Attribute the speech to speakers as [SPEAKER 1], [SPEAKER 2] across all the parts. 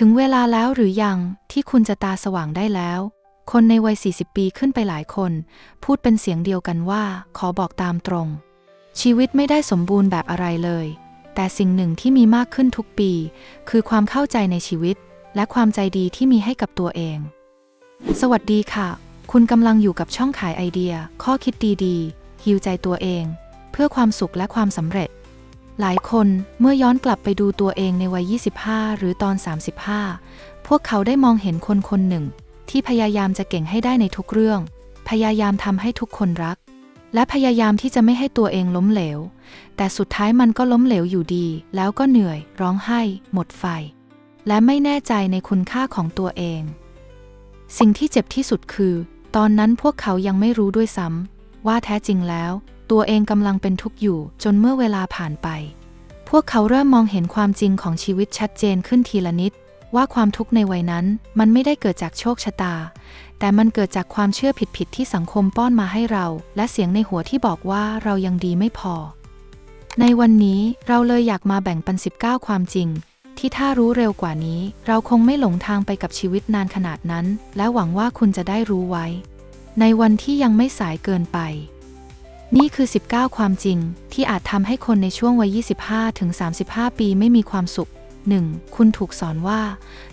[SPEAKER 1] ถึงเวลาแล้วหรือยังที่คุณจะตาสว่างได้แล้ว คนในวัย 40 ปีขึ้นไปหลายคน พูดเป็นเสียงเดียวกันว่า ขอบอกตามตรง ชีวิตไม่ได้สมบูรณ์แบบอะไรเลย แต่สิ่งหนึ่งที่มีมากขึ้นทุกปี คือความเข้าใจในชีวิต และความใจดีที่มีให้กับตัวเอง สวัสดีค่ะ คุณกำลังอยู่กับช่องขายไอเดีย ข้อคิดดีๆฮิวใจตัวเอง เพื่อความสุขและความสำเร็จ หลายคนเมื่อย้อนกลับไปดูตัวเองในวัย 25 หรือตอน 35 พวกเขาได้มองเห็นคนคนหนึ่ง ที่พยายามจะเก่งให้ได้ในทุกเรื่อง พยายามทำให้ทุกคนรัก และพยายามที่จะไม่ให้ตัวเองล้มเหลว แต่สุดท้ายมันก็ล้มเหลวอยู่ดี แล้วก็เหนื่อย ร้องไห้ หมดไฟ และไม่แน่ใจในคุณค่าของตัวเอง สิ่งที่เจ็บที่สุดคือ ตอนนั้นพวกเขายังไม่รู้ด้วยซ้ำว่าแท้จริงแล้ว ตัวเองกำลังเป็นทุกข์อยู่จนเมื่อเวลาผ่านไป พวกเขาเริ่มมองเห็นความจริงของชีวิตชัดเจนขึ้นทีละนิด ว่าความทุกข์ในวัยนั้นมันไม่ได้เกิดจากโชคชะตา แต่มันเกิดจากความเชื่อผิดๆที่สังคมป้อนมาให้เรา และเสียงในหัวที่บอกว่าเรายังดีไม่พอ ในวันนี้เราเลยอยากมาแบ่งปัน 19 ความจริงที่ถ้ารู้เร็วกว่านี้ เราคงไม่หลงทางไปกับชีวิตนานขนาดนั้น และหวังว่าคุณจะได้รู้ไว้ ในวันที่ยังไม่สายเกินไป นี่คือ 19 ความจริง ที่อาจทำให้คนในช่วงวัย 25 ถึง 35 ปีไม่มีความสุข 1. คุณถูกสอนว่า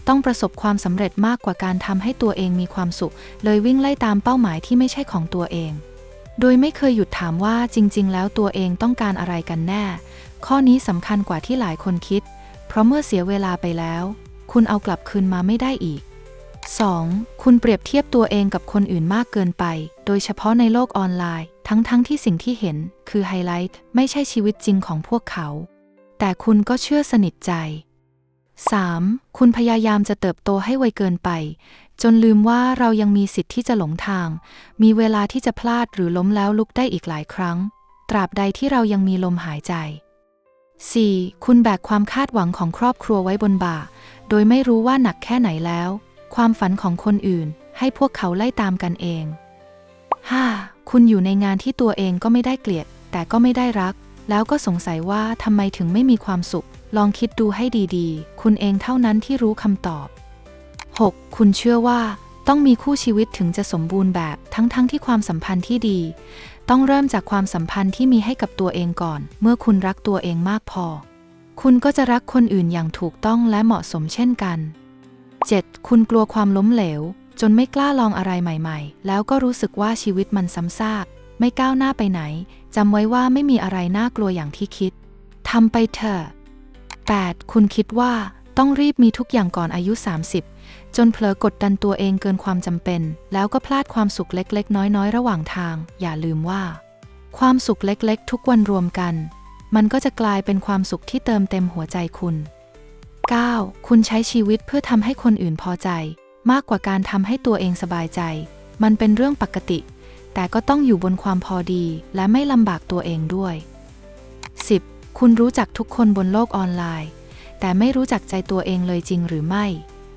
[SPEAKER 1] ต้องประสบความสำเร็จมากกว่าการทำให้ตัวเองมีความสุข เลยวิ่งไล่ตามเป้าหมายที่ไม่ใช่ของตัวเอง โดยไม่เคยหยุดถามว่าจริง ๆ แล้วตัวเองต้องการอะไรกันแน่ ข้อนี้สำคัญกว่าที่หลายคนคิด เพราะเมื่อเสียเวลาไปแล้ว คุณเอากลับคืนมาไม่ได้อีก 2. คุณเปรียบเทียบตัวเองกับคนอื่นมากเกินไป โดยเฉพาะในโลกออนไลน์ ทั้งๆทที่สิ่งที่เห็นคือไฮไลท์ไม่ใช่ชีวิตจริงของพวกเขา แต่คุณก็เชื่อสนิทใจ 3. คุณพยายามจะเติบโตให้ไวเกินไป จนลืมว่าเรายังมีสิทธิ์ที่จะหลงทาง มีเวลาที่จะพลาดหรือล้มแล้วลุกได้อีกหลายครั้ง ตราบใดที่เรายังมีลมหายใจ 4. คุณแบกความคาดหวังของครอบครัวไว้บนบ่า โดยไม่รู้ว่าหนักแค่ไหนแล้ว ความฝันของคนอื่น ให้พวกเขาไล่ตามกันเอง 5. คุณอยู่ในงานที่ตัวเองก็ไม่ได้เกลียด แต่ก็ไม่ได้รัก แล้วก็สงสัยว่าทำไมถึงไม่มีความสุข ลองคิดดูให้ดีๆ คุณเองเท่านั้นที่รู้คำตอบ 6. คุณเชื่อว่า ต้องมีคู่ชีวิตถึงจะสมบูรณ์แบบทั้งๆทที่ความสัมพันธ์ที่ดี ต้องเริ่มจากความสัมพันธ์ที่มีให้กับตัวเองก่อน เมื่อคุณรักตัวเองมากพอ คุณก็จะรักคนอื่นอย่างถูกต้องและเหมาะสมเช่นกัน 7. คุณกลัวความล้มเหลว จนไม่กล้าลองอะไรใหม่ๆ แล้วก็รู้สึกว่าชีวิตมันซ้ำซาก ไม่ก้าวหน้าไปไหน จำไว้ว่าไม่มีอะไรน่ากลัวอย่างที่คิด ทำไปเถอะ 8. คุณคิดว่าต้องรีบมีทุกอย่างก่อนอายุ 30 จนเผลอกดดันตัวเองเกินความจำเป็น แล้วก็พลาดความสุขเล็กๆ น้อยๆ ระหว่างทาง อย่าลืมว่า ความสุขเล็กๆ ทุกวันรวมกัน มันก็จะกลายเป็นความสุขที่เติมเต็มหัวใจคุณ 9. คุณใช้ชีวิตเพื่อทำให้คนอื่นพอใจ มากกว่าการทำให้ตัวเองสบายใจ มันเป็นเรื่องปกติ แต่ก็ต้องอยู่บนความพอดีและไม่ลำบากตัวเองด้วย 10. คุณรู้จักทุกคนบนโลกออนไลน์ แต่ไม่รู้จักใจตัวเองเลยจริงหรือไม่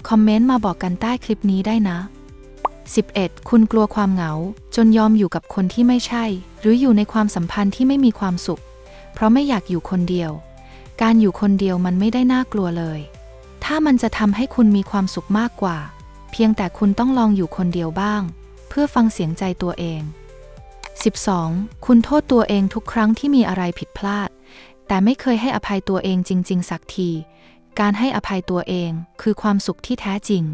[SPEAKER 1] คอมเมนต์มาบอกกันใต้คลิปนี้ได้นะ 11. คุณกลัวความเหงา จนยอมอยู่กับคนที่ไม่ใช่ หรืออยู่ในความสัมพันธ์ที่ไม่มีความสุข เพราะไม่อยากอยู่คนเดียว การอยู่คนเดียวมันไม่ได้น่ากลัวเลย ถ้ามันจะทำให้คุณมีความสุขมากกว่า เพียงแต่คุณต้องลองอยู่คนเดียวบ้าง เพื่อฟังเสียงใจตัวเอง 12. คุณโทษตัวเองทุกครั้งที่มีอะไรผิดพลาด แต่ไม่เคยให้อภัยตัวเองจริง ๆ สักที การให้อภัยตัวเองคือความสุขที่แท้จริง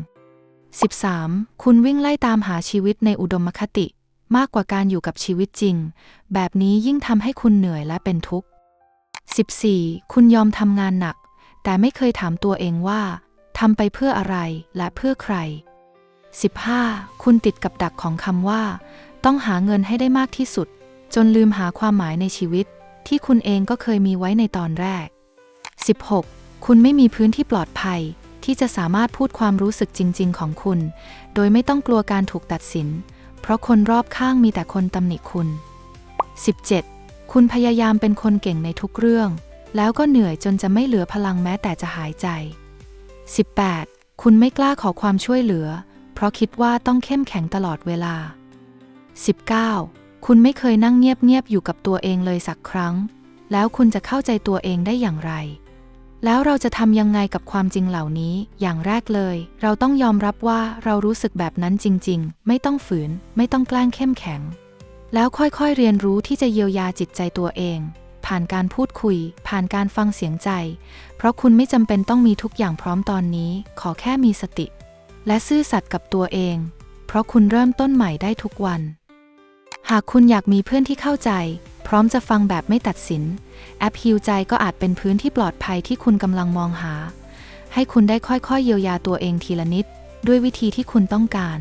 [SPEAKER 1] 13. คุณวิ่งไล่ตามหาชีวิตในอุดมคติ มากกว่าการอยู่กับชีวิตจริง แบบนี้ยิ่งทำให้คุณเหนื่อยและเป็นทุกข์ 14. คุณยอมทำงานหนัก แต่ไม่เคยถามตัวเองว่า ทำไปเพื่ออะไรและเพื่อใคร 15. คุณติดกับดักของคำว่า ต้องหาเงินให้ได้มากที่สุด จนลืมหาความหมายในชีวิต ที่คุณเองก็เคยมีไว้ในตอนแรก 16. คุณไม่มีพื้นที่ปลอดภัย ที่จะสามารถพูดความรู้สึกจริง ๆ ของคุณ โดยไม่ต้องกลัวการถูกตัดสิน เพราะคนรอบข้างมีแต่คนตำหนิคุณ 17. คุณพยายามเป็นคนเก่งในทุกเรื่อง แล้วก็เหนื่อยจนจะไม่เหลือพลังแม้แต่จะหายใจ 18. คุณไม่กล้าขอความช่วยเหลือ เพราะคิดว่าต้องเข้มแข็งตลอดเวลา 19. คุณไม่เคยนั่งเงียบๆอยู่กับตัวเองเลยสักครั้ง แล้วคุณจะเข้าใจตัวเองได้อย่างไร แล้วเราจะทำยังไงกับความจริงเหล่านี้ อย่างแรกเลย เราต้องยอมรับว่าเรารู้สึกแบบนั้นจริง ๆ ไม่ต้องฝืน ไม่ต้องแกล้งเข้มแข็ง แล้วค่อยๆเรียนรู้ที่จะเยียวยาจิตใจตัวเอง ผ่านการพูดคุย ผ่านการฟังเสียงใจ เพราะคุณไม่จำเป็นต้องมีทุกอย่างพร้อมตอนนี้ ขอแค่มีสติ และซื่อสัตย์กับตัวเอง เพราะคุณเริ่มต้นใหม่ได้ทุกวัน หากคุณอยากมีเพื่อนที่เข้าใจ พร้อมจะฟังแบบไม่ตัดสิน แอปฮิวใจก็อาจเป็นพื้นที่ปลอดภัยที่คุณกำลังมองหา ให้คุณได้ค่อยๆเยียวยาตัวเองทีละนิด ด้วยวิธีที่คุณต้องการ